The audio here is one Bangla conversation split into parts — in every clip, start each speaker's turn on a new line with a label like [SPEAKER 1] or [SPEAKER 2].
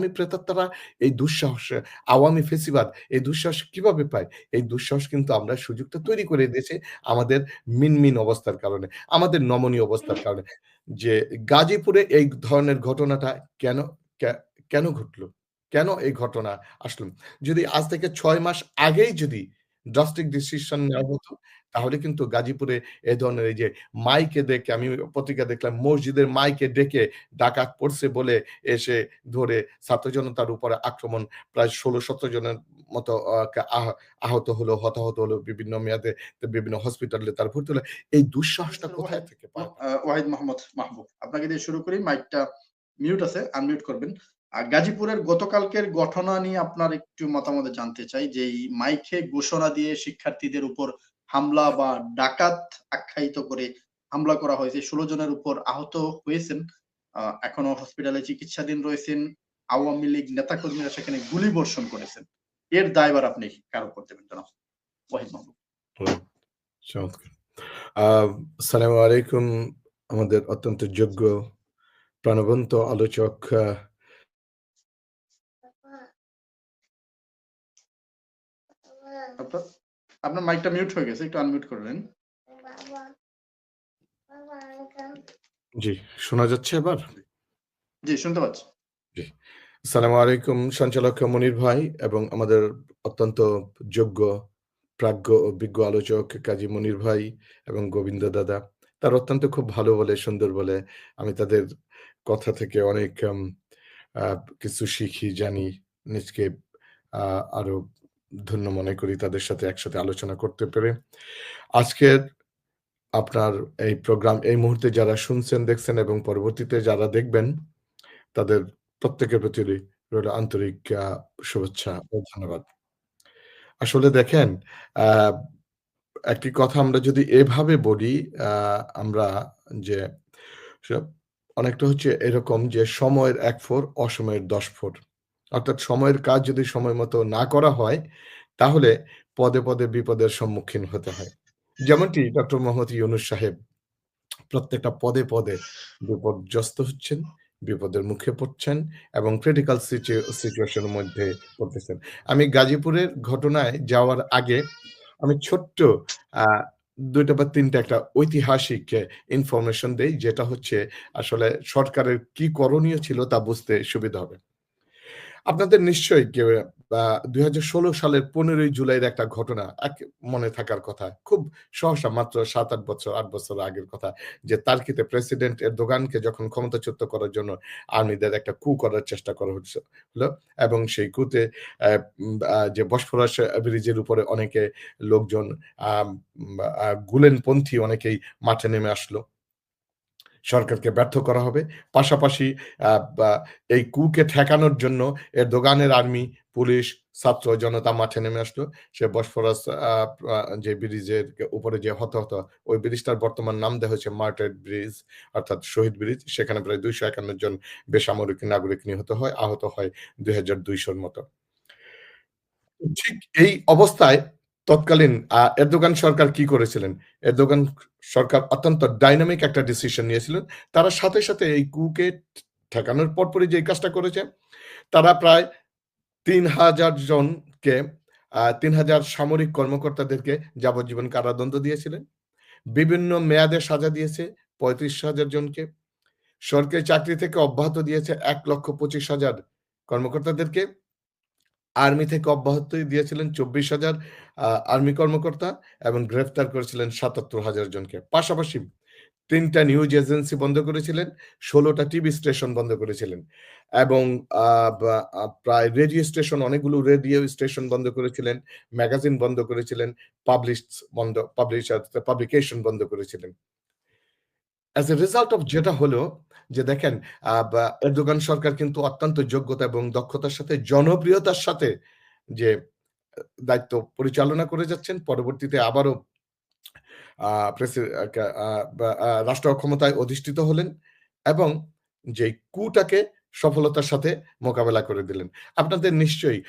[SPEAKER 1] আওয়ামী প্রেতাত্মারা এই দুঃসাহস আওয়ামী ফেসিবাদ এই দুঃসাহস কীভাবে পায়? এই দুঃসাহস কিন্তু আমরা সুযোগটা তৈরি করে দিয়েছি আমাদের মিনমিন অবস্থার কারণে, আমাদের নমনীয় অবস্থার কারণে। যে গাজীপুরে এই ধরনের ঘটনাটা কেন কেন ঘটলো? কেন এই ঘটনা আসলো? যদি আজ থেকে ছয় মাস আগেই যদি ড্রাস্টিক ডিসিশন নেওয়া হতো, তাহলে কিন্তু গাজীপুরে এ ধরনের এই যে মাইকে ডেকে আমি পত্রিকা দেখলাম মসজিদের মাইকে ডেকে ডাকাত পড়ছে বলে এসে ধরে ছাত্র জনতার উপরে আক্রমণ প্রায় ১৬-১৭ জনের মতো আহ আহত হলো, হতাহত হলো বিভিন্ন মেয়াদে বিভিন্ন হসপিটালে তার ভর্তি হলো। এই দুঃসাহসটা কোথায় থেকে
[SPEAKER 2] ওয়াহিদ মোহাম্মদ মাহবুব। আপনাকে দিয়ে শুরু করি। মাইকটা মিউট আছে, আনমিউট করবেন। গাজীপুরের গতকালকের ঘটনা নিয়ে আপনার একটু মতামত জানতে চাই, যে মাইকে ঘোষণা দিয়ে শিক্ষার্থীদের উপর হামলা বা ডাকাত আখ্যায়িত করে হামলা করা হয়েছে। ১৬ জনের উপর আহত হয়েছেন। এখনও হসপিটালে চিকিৎসাধীন রয়েছেন। আওয়ামী লীগ নেতাকর্মীরা সেখানে গুলি বর্ষণ করেছেন। এর দায়বার আপনি কার উপর দেবেন জনাব?
[SPEAKER 1] আলাইকুম, আমাদের অত্যন্ত যোগ্য, প্রাণবন্ত আলোচক
[SPEAKER 2] আপনার আপনার মাইকটা মিউট হয়ে গেছে। একটু আনমিউট করবেন।
[SPEAKER 1] জি, শোনা যাচ্ছে এবার?
[SPEAKER 2] জি, শুনতে পাচ্ছি।
[SPEAKER 1] জি। আসসালামু আলাইকুম সঞ্চালক মনির ভাই এবং আমাদের অত্যন্ত যোগ্য, প্রাজ্ঞ ও বিজ্ঞ আলোচক কাজী মনির ভাই এবং গোবিন্দ দাদা। তারা অত্যন্ত খুব ভালো বলে, সুন্দর বলে। আমি তাদের কথা থেকে অনেক কিছু শিখি, জানি। নিজকে আরও ধন্য মনে করি তাদের সাথে একসাথে আলোচনা করতে পেরে। আজকের আপনার এই প্রোগ্রাম এই মুহূর্তে যারা শুনছেন, দেখছেন এবং পরবর্তীতে যারা দেখবেন, তাদের প্রত্যেকের প্রতি আন্তরিক শুভেচ্ছা ও ধন্যবাদ। আসলে দেখেন, একটি কথা আমরা যদি এভাবে বলি, আমরা যে অনেকটা হচ্ছে এরকম যে সময়ের এক ফোর, অসময়ের ১০ ফোর। অর্থাৎ সময়ের কাজ যদি সময় মতো না করা হয়, তাহলে পদে, পদে বিপদের সম্মুখীন হতে হয়। যেমনটি ডক্টর মোহাম্মদ ইউনুস সাহেব প্রত্যেকটা পদে, পদে বিপর্যস্ত হচ্ছেন, বিপদের মুখে পড়ছেন এবং ক্রিটিক্যাল সিচু সিচুয়েশন মধ্যে পড়তেছেন। আমি গাজীপুরের ঘটনায় যাওয়ার আগে আমি ছোট্ট ২ বা ৩ টা একটা ঐতিহাসিক ইনফরমেশন দেই যেটা হচ্ছে আসলে সরকারের কি করণীয় ছিল তা বুঝতে সুবিধা হবে। আপনাদের নিশ্চয়ই কেউ আ ২০১৬ সালের ১৫ই জুলাইয়ের একটা ঘটনা মনে থাকার কথা। খুব সহসা মাত্র ৭-৮ বছর, আট বছর আগের কথা। যে তার্কিতে প্রেসিডেন্ট এরদোগানকে যখন ক্ষমতাচ্যুত করার জন্য আর্মিদের একটা কু করার চেষ্টা করা হচ্ছে, হলো এবং সেই কুতে যে বসফরাস ব্রিজের উপরে অনেকে লোকজন আম আ গুলেনপন্থী অনেকেই মাঠে নেমে আসলো। সরকারকে ব্যর্থ করা হবে। পাশাপাশি এই কুকে ঠেকানোর জন্য এর দোকানের আর্মি, পুলিশ, ছাত্র জনতা মাঠে নেমে আসলো। সে বসফরাস যে ব্রিজের উপরে যে হতাহত, ওই ব্রিজটার বর্তমান নাম দেওয়া হয়েছে মার্টেড ব্রিজ অর্থাৎ শহীদ ব্রিজ। সেখানে প্রায় ২৫১ জন বেসামরিক নাগরিক নিহত হয়, আহত হয় দুই হাজার দুইশোর মতো। ঠিক এই অবস্থায় তৎকালীন এরদোগান সরকার কি করেছিলেন? এরদোগান সরকার অত্যন্ত ডাইনামিক একটা ডিসিশন নিয়েছিলেন। তারা সাথে, সাথে এই কুকে ঠেকানোর পরপরই যে কাজটা করেছে, তারা প্রায় ৩০০০ জনকে তিন হাজার সামরিক কর্মকর্তাদেরকে যাবজ্জীবন কারাদণ্ড দিয়েছিলেন। বিভিন্ন মেয়াদে সাজা দিয়েছে ৩৫,০০০ জনকে। সরকারি চাকরি থেকে অব্যাহত দিয়েছে ১,২৫,০০০ কর্মকর্তাদেরকে। আর্মি থেকে অব্যাহতি দিয়েছিলেন ২৪,০০০ আ আর্মি কর্মকর্তা এবং গ্রেফতার করেছিলেন ৭৭,০০০ জনকে। পাশাপাশি তিনটা নিউজ এজেন্সি বন্ধ করেছিলেন, ষোলোটা টিভি স্টেশন বন্ধ করেছিলেন এবং প্রায় রেডিও স্টেশন অনেকগুলো রেডিও স্টেশন বন্ধ করেছিলেন, ম্যাগাজিন বন্ধ করেছিলেন, পাবলিশ বন্ধ পাবলিশার পাবলিকেশন বন্ধ করেছিলেন। অ্যাজ এ রেজাল্ট অফ যেটা হলো, যে দেখেন এরদোগান সরকার কিন্তু অত্যন্ত যোগ্যতা এবং দক্ষতার সাথে, জনপ্রিয়তার সাথে যে দায়িত্ব পরিচালনা করে যাচ্ছেন। পরবর্তীতে আবারও রাষ্ট্র ক্ষমতায় অধিষ্ঠিত হলেন এবং যে কুটাকে সফলতার সাথে মোকাবেলা করে দিলেন। আপনাদের নিশ্চয়ই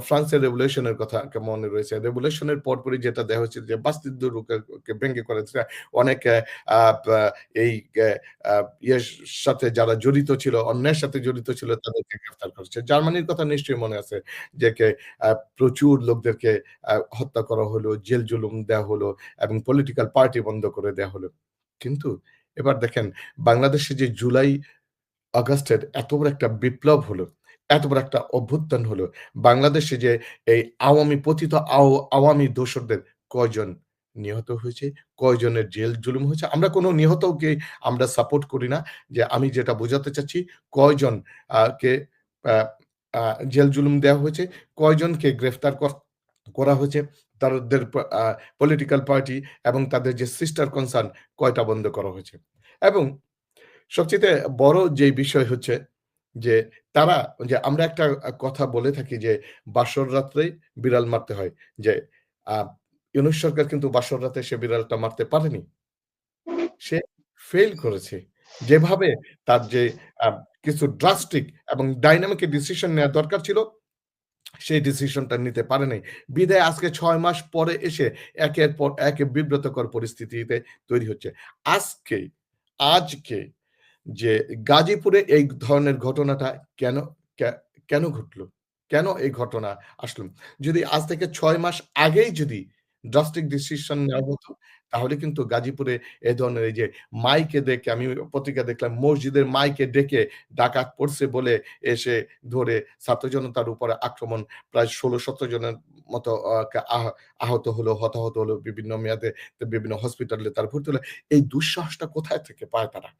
[SPEAKER 1] ফ্রান্সের রেভলিউশনের কথা মনে রয়েছে। রেভলিউশনের পরপরই যেটা দেয়া হয়েছিল যে বাস্তিদ কে ব্যঙ্গ করেছে অনেক এই ইয়ের সাথে যারা জড়িত ছিল, অন্যের সাথে জড়িত ছিল তাদেরকে গ্রেফতার করেছে। জার্মানির কথা নিশ্চয়ই মনে আছে যে কে প্রচুর লোকদেরকে হত্যা করা হলো, জেল-জুলুম দেয়া হলো এবং পলিটিক্যাল পার্টি বন্ধ করে দেওয়া হলো। কিন্তু এবার দেখেন বাংলাদেশে যে জুলাই আগস্টের এত বড় একটা বিপ্লব হলো, এত বড় একটা অভ্যুত্থান হলো। বাংলাদেশে যে এই আওয়ামী পতিত আও আওয়ামী দোসরদের কয়জন নিহত হয়েছে, কয়জনের জেল জুলুম হয়েছে। আমরা কোনো নিহতকে আমরা সাপোর্ট করি না। যে আমি যেটা বোঝাতে চাচ্ছি কয়জন কে জেল জুলুম দেওয়া হয়েছে, কয়জনকে গ্রেফতার করা হয়েছে, তাদের পলিটিক্যাল পার্টি এবং তাদের যে সিস্টার কনসার্ন কয়টা বন্ধ করা হয়েছে। এবং সবচাইতে বড় যে বিষয় হচ্ছে যে তারা যে আমরা একটা কথা বলে থাকি যে বাসর রাত্রেই বিড়াল মারতে হয়। যে ইউনূস সরকার কিন্তু বাসর রাতে সে বিড়ালটা মারতে পারেনি। সে ফেইল করেছে। যেভাবে তার যে কিছু ড্রাস্টিক এবং ডাইনামিক ডিসিশন নেয়া দরকার ছিল সেই ডিসিশনটা নিতে পারে নাই। বিধায় আজকে ছয় মাস পরে এসে একের পর এক বিব্রতকর পরিস্থিতিতে তৈরি হচ্ছে। আজকে, আজকে যে গাজীপুরে এই ধরনের ঘটনাটা কেন কেন ঘটলো? কেন এই ঘটনা আসলো? যদি আজ থেকে ছয় মাস আগেই যদি ড্রাস্টিক ডিসিশন নেওয়া হতো তাহলে কিন্তু গাজীপুরে এ ধরনের এই যে মাইকে ডেকে আমি পত্রিকা দেখলাম মসজিদের মাইকে ডেকে ডাকাত পড়ছে বলে এসে ধরে ছাত্র জনতার উপরে আক্রমণ প্রায় ১৬-১৭ জনের মতো আহ আহত হলো, হতাহত হলো বিভিন্ন মেয়াদে বিভিন্ন হসপিটালে তারা ভর্তি হলো। এই দুঃসাহসটা কোথায় থেকে পায় তারা?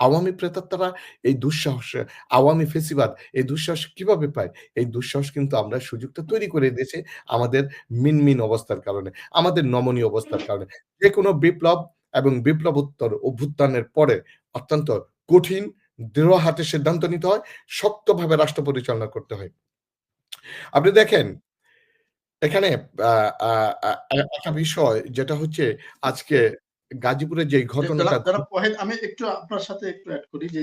[SPEAKER 1] আওয়ামী প্রেতাত্মারা এই দুঃসাহস, আওয়ামী ফেসিবাদ এই দুঃসাহস কীভাবে পায়? এই দুঃসাহস কিন্তু আমরা সুযোগটা তৈরি করে দিয়েছি আমাদের মিনমিন অবস্থার কারণে, আমাদের নমনীয় অবস্থার কারণে। যেকোনো বিপ্লব এবং বিপ্লবোত্তর অভ্যুত্থানের পরে অত্যন্ত কঠিন দৃঢ় হাতে সিদ্ধান্ত নিতে হয়, শক্তভাবে রাষ্ট্র পরিচালনা করতে হয়। আপনি দেখেন এখানে একটা বিষয় যেটা হচ্ছে আজকে গাজীপুরে যে ঘটনাটা
[SPEAKER 2] যারা আমি একটু আপনার সাথে একটু অ্যাড করি যে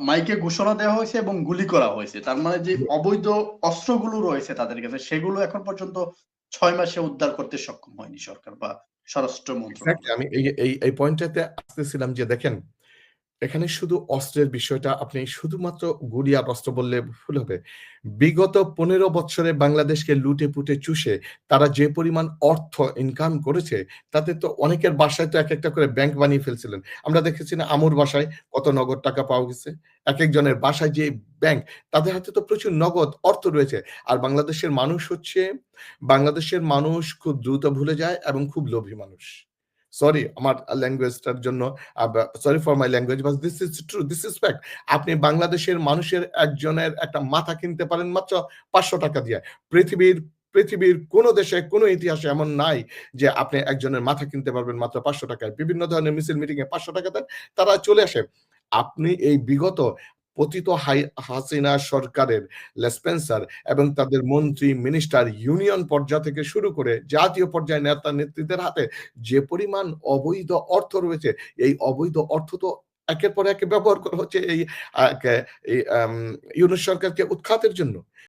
[SPEAKER 2] মাইকে ঘোষণা দেওয়া হয়েছে এবং গুলি করা হয়েছে। তার মানে যে অবৈধ অস্ত্রগুলো রয়েছে তাদের কাছে সেগুলো এখন পর্যন্ত ছয় মাসে উদ্ধার করতে সক্ষম হয়নি সরকার বা স্বরাষ্ট্র
[SPEAKER 1] এক্সাক্টলি
[SPEAKER 2] মন্ত্রণালয়।
[SPEAKER 1] আমি এই এই এই পয়েন্টটাতে আসতেছিলাম যে দেখেন এখানে শুধু অস্ত্রের বিষয়টা আপনি শুধুমাত্র গুলি আর অস্ত্র বললে ভুল হবে। বিগত পনেরো বছরে বাংলাদেশকে লুটে-পুটে চুষে তারা যে পরিমাণ অর্থ ইনকাম করেছে, তাতে তো অনেকের বাসায় তো এক একটা করে ব্যাংক বানিয়ে ফেলছিলেন। আমরা দেখেছি না আমুর বাসায় কত নগদ টাকা পাওয়া গেছে। এক একজনের বাসায় যে ব্যাংক তাদের হাতে তো প্রচুর নগদ অর্থ রয়েছে। আর বাংলাদেশের মানুষ হচ্ছে, বাংলাদেশের মানুষ খুব দ্রুত ভুলে যায় এবং খুব লোভী মানুষ। সরি আমার ল্যাঙ্গুয়েজটার জন্য sorry for my language but this is true, this is fact. আপনি বাংলাদেশের মানুষের একজনের একটা মাথা কিনতে পারেন মাত্র ৳৫০০ দিয়ে। পৃথিবীর পৃথিবীর কোন দেশে কোনো ইতিহাসে এমন নাই যে আপনি একজনের মাথা কিনতে পারবেন মাত্র পাঁচশো টাকায় বিভিন্ন ধরনের মিছিল মিটিং এ ৳৫০০ দেন, তারা চলে আসে। আপনি এই বিগত পতিত হাসিনা সরকারের লেসপেন্সার এবং তাদের মন্ত্রী, মিনিস্টার, ইউনিয়ন পর্যায় থেকে শুরু করে জাতীয় পর্যায়ে নেতা-নেত্রীদের হাতে যে পরিমাণ অবৈধ অর্থ রয়েছে, এই অবৈধ অর্থ তো একের পর একে ব্যবহার করা হচ্ছে এই ইউনূস সরকারকে উৎখাতের জন্য।